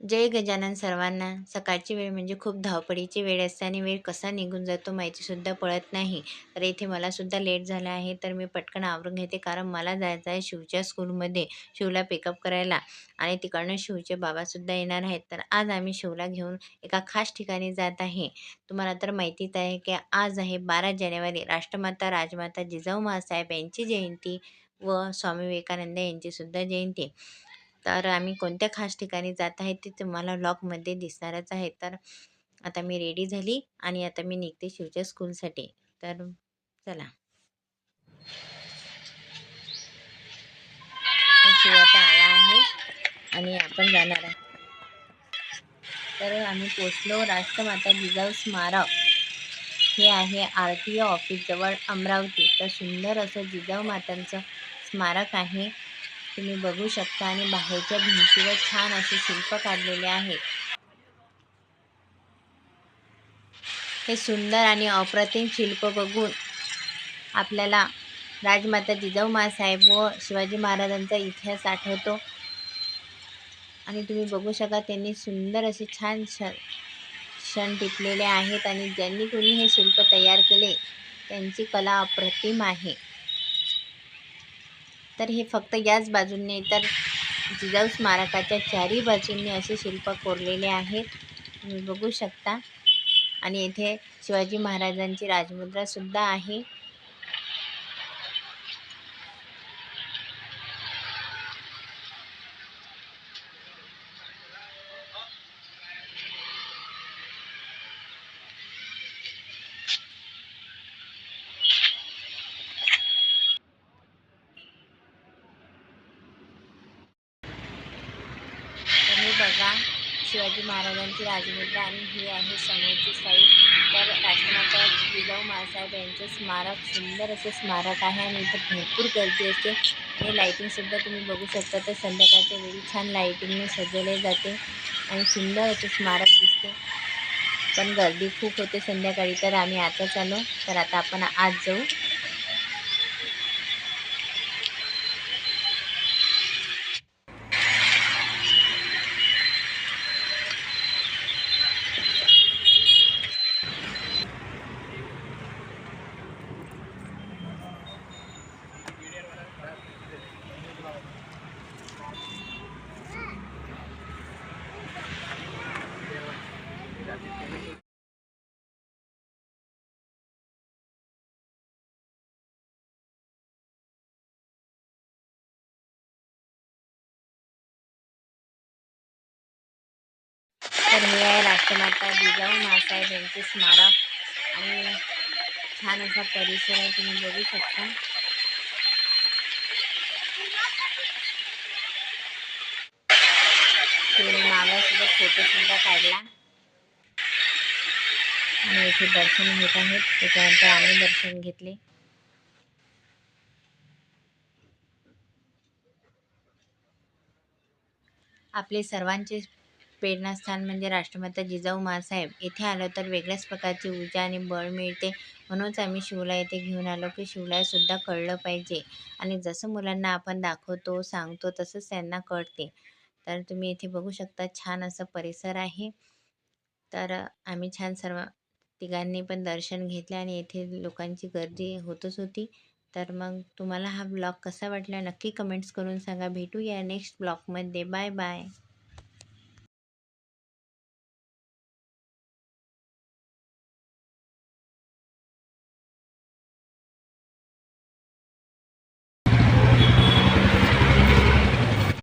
जय गजानन सर्वांना. सकाळची वेळ म्हणजे खूप धावपळीची वेळ असते आणि वेळ कसा निघून जातो माहितीसुद्धा पळत नाही. तर इथे मलासुद्धा लेट झाला आहे तर मी पटकन आवरून घेते कारण मला जायचं आहे शिवच्या स्कूलमध्ये शिवला पिकअप करायला. आणि तिकडनं शिवचे बाबासुद्धा येणार आहेत. तर आज आम्ही शिवला घेऊन एका खास ठिकाणी जात आहे. तुम्हाला तर माहितीच आहे की आज आहे बारा जानेवारी. राष्ट्रमाता राजमाता जिजाऊ महासाहेब यांची जयंती व स्वामी विवेकानंद यांचीसुद्धा जयंती. तर आम्ही कोणत्या खास ठिकाणी जात आहे ते तुम्हाला व्लॉगमध्ये दिसणारच आहे. तर आता मी रेडी झाली आणि आता मी निघते शिवच्या स्कूलसाठी तर चला. शिव आता आला आहे आणि आपण जाणार आहे. तर आम्ही पोचलो राष्ट्रमाता जिजाऊ स्मारक. हे आहे आर टी ओ ऑफिसजवळ अमरावती. तर सुंदर असं जिजाऊ मातांचं स्मारक आहे. तुम्ही बघू शकता आणि बाहेरच्या भिंतीवर छान असे शिल्प काढलेले आहे. हे सुंदर आणि अप्रतिम शिल्प बघून आपल्याला राजमाता जिजाऊ मासाहेब व शिवाजी महाराजांचा इतिहास आठवतो. आणि तुम्ही बघू शका त्यांनी सुंदर असे छान क्षण क्षण टिपलेले आहेत आणि ज्यांनी कोणी हे शिल्प तयार केले त्यांची कला अप्रतिम आहे. तर हे फक्त याच बाजूने तर जिजाऊ स्मारकाच्या चारही बाजूंनी असे शिल्प कोरलेले आहेत. तुम्ही बघू शकता. आणि येथे शिवाजी महाराजांची राजमुद्रासुद्धा आहे तर हे बघा शिवाजी महाराजांची राजमुद्रा आणि ही आहे समोरची साईड तर राष्ट्रमाता जिजाऊ माँसाहेब यांचे स्मारक सुंदर असे स्मारक आहे आणि इथं भरपूर गर्दी असते. हे लाईटिंगसुद्धा तुम्ही बघू शकता. तर संध्याकाळच्या वेळी छान लाईटिंगने सजवले जाते आणि सुंदर असे स्मारक दिसते. पण गर्दी खूप होते संध्याकाळी. तर आम्ही आता आलो. तर आता आपण आज जाऊ. तर हे आहे राष्ट्रमाता जिजाऊ महासाहेब यांचे स्मारक. आणि छान असा परिसर आहे तुम्ही बघू शकता. शिवने मागासोबत फोटोसुद्धा काढला. आणि इथे दर्शन घेत आहेत त्याच्यानंतर आम्ही दर्शन घेतले. आपले सर्वांचे प्रेरणास्थान म्हणजे राष्ट्रमाता जिजाऊ माँसाहेब. इथे आलो तर वेगळ्याच प्रकारची ऊर्जा आणि बळ मिळते. म्हणूनच आम्ही शिवला येथे घेऊन आलो की शिवलासुद्धा कळलं पाहिजे. आणि जसं मुलांना आपण दाखवतो सांगतो तसंच त्यांना कळते. तर तुम्ही इथे बघू शकता छान असं परिसर आहे. तर आम्ही छान सर्व तिघांनी पण दर्शन घेतले आणि येथे लोकांची गर्दी होतच होती. तर मग तुम्हाला हा ब्लॉग कसा वाटला नक्की कमेंट्स करून सांगा. भेटूया नेक्स्ट ब्लॉगमध्ये. Bye bye.